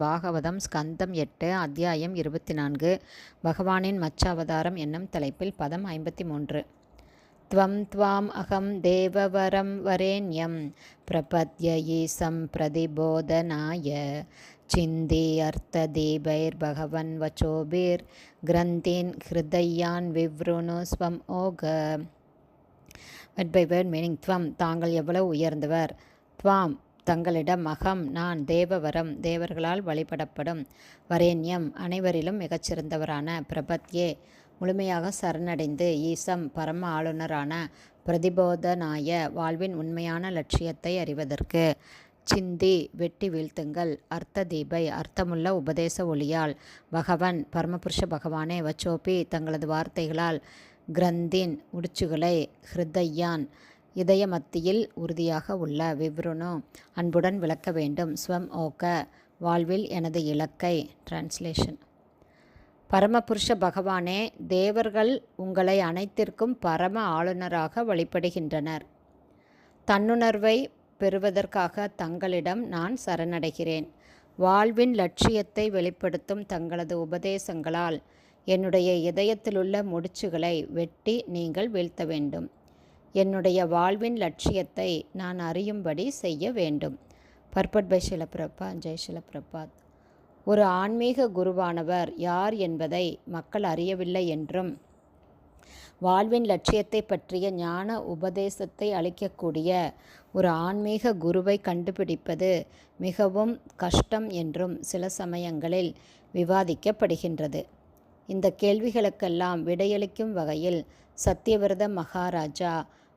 பாகவதம் ஸ்கந்தம் எட்டு அத்தியாயம் இருபத்தி நான்கு பகவானின் மச்சாவதாரம் என்னும் தலைப்பில் பதம் ஐம்பத்தி மூன்று துவம் துவாம் அகம் தேவவரம் வரேண்யம் பிரபத்யயி சம்பிரதிபோதனாய சிந்தி அர்த்த தீபைர் பகவன் வச்சோபீர் கிரந்தின் ஹிருதயான் விவ்ருணு ஸ்வம் ஓக. வெட் பை வேர்ட் மீனிங் துவம் தாங்கள் எவ்வளவு உயர்ந்தவர்? துவாம் தங்களிடம் அகம் நான் தேவவரம் தேவர்களால் வழிபடப்படும் வரேண்யம் அனைவரிலும் மிகச்சிறந்தவரான பிரபத்யே. முழுமையாக சரணடைந்து ஈசம் பரம ஆளுநரான பிரதிபோதனாய வாழ்வின் உண்மையான லட்சியத்தை அறிவதற்கு சிந்தி வெட்டி வீழ்த்துங்கள். அர்த்த தீபை அர்த்தமுள்ள உபதேச ஒளியால் பகவன் பரமபுருஷ பகவானே வச்சோப்பி தங்களது வார்த்தைகளால் கிரந்தின் உடிச்சுகளை ஹிருதையான் இதய மத்தியில் உறுதியாக உள்ள விவ்ருணு அன்புடன் விளக்க வேண்டும். ஸ்வம் ஓக்க வாழ்வில் எனது இலக்கை. டிரான்ஸ்லேஷன் பரமபுருஷ பகவானே தேவர்கள் உங்களை அனைத்திற்கும் பரம ஆளுநராக வழிபடுகின்றனர். தன்னுணர்வை பெறுவதற்காக தங்களிடம் நான் சரணடைகிறேன். வாழ்வின் லட்சியத்தை வெளிப்படுத்தும் தங்களது உபதேசங்களால் என்னுடைய இதயத்திலுள்ள முடிச்சுகளை வெட்டி நீங்கள் வீழ்த்த வேண்டும். என்னுடைய வாழ்வின் லட்சியத்தை நான் அறியும்படி செய்ய வேண்டும். பர்பட் பை ஷிலப்பிரபா ஜெய் சிலப்பிரபாத். ஒரு ஆன்மீக குருவானவர் யார் என்பதை மக்கள் அறியவில்லை என்றும் வாழ்வின் லட்சியத்தை பற்றிய ஞான உபதேசத்தை அளிக்கக்கூடிய ஒரு ஆன்மீக குருவை கண்டுபிடிப்பது மிகவும் கஷ்டம் என்றும் சில சமயங்களில் விவாதிக்கப்படுகின்றது. இந்த கேள்விகளுக்கெல்லாம் விடையளிக்கும் வகையில் சத்தியவிரத மகாராஜா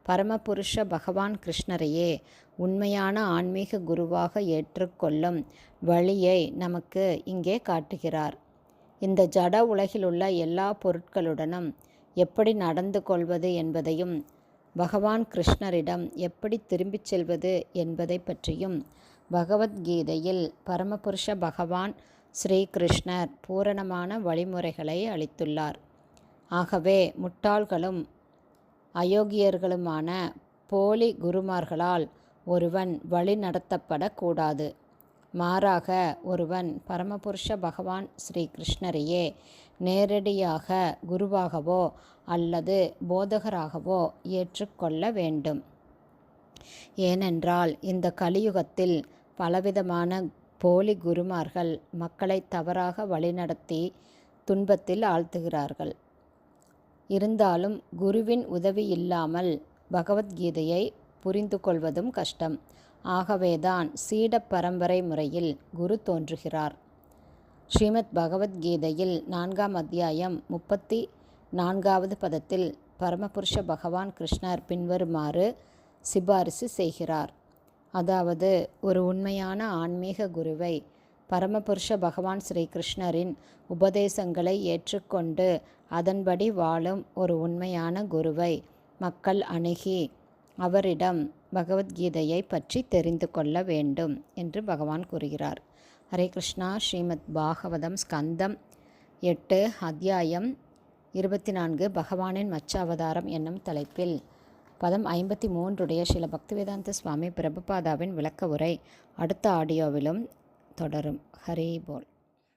பரமபுருஷ பகவான் கிருஷ்ணரையே உண்மையான ஆன்மீக குருவாக ஏற்றுக்கொள்ளும் வழியை நமக்கு இங்கே காட்டுகிறார். இந்த ஜட உலகிலுள்ள எல்லா பொருட்களுடனும் எப்படி நடந்து கொள்வது என்பதையும் பகவான் கிருஷ்ணரிடம் எப்படி திரும்பிச் செல்வது என்பதை பற்றியும் பகவத்கீதையில் பரமபுருஷ பகவான் ஸ்ரீகிருஷ்ணர் பூரணமான வழிமுறைகளை அளித்துள்ளார். ஆகவே முட்டாள்களும் அயோக்கியர்களுமான போலி குருமார்களால் ஒருவன் வழி நடத்தப்படக்கூடாது. மாறாக ஒருவன் பரமபுருஷ பகவான் ஸ்ரீ கிருஷ்ணரையே நேரடியாக குருவாகவோ அல்லது போதகராகவோ ஏற்றுக்கொள்ள வேண்டும். ஏனென்றால் இந்த கலியுகத்தில் பலவிதமான போலி குருமார்கள் மக்களை தவறாக வழிநடத்தி துன்பத்தில் ஆழ்த்துகிறார்கள். இருந்தாலும் குருவின் உதவி இல்லாமல் பகவத்கீதையை புரிந்து கொள்வதும் கஷ்டம். ஆகவேதான் சீட பரம்பரை முறையில் குரு தோன்றுகிறார். ஸ்ரீமத் பகவத்கீதையில் நான்காம் அத்தியாயம் முப்பத்தி நான்காவது பதத்தில் பரமபுருஷ பகவான் கிருஷ்ணர் பின்வருமாறு சிபாரிசு செய்கிறார். அதாவது ஒரு உண்மையான ஆன்மீக குருவை பரமபுருஷ பகவான் ஸ்ரீகிருஷ்ணரின் உபதேசங்களை ஏற்றுக்கொண்டு அதன்படி வாழும் ஒரு உண்மையான குருவை மக்கள் அணுகி அவரிடம் பகவத்கீதையை பற்றி தெரிந்து கொள்ள வேண்டும் என்று பகவான் கூறுகிறார். ஹரே கிருஷ்ணா. ஸ்ரீமத் பாகவதம் ஸ்கந்தம் எட்டு அத்தியாயம் இருபத்தி நான்கு பகவானின் மச்ச அவதாரம் என்னும் தலைப்பில் பதம் ஐம்பத்தி மூன்றுடைய சில பக்திவேதாந்த சுவாமி பிரபுபாதாவின் விளக்க உரை அடுத்த ஆடியோவிலும் தொடரும். ஹரே போல்.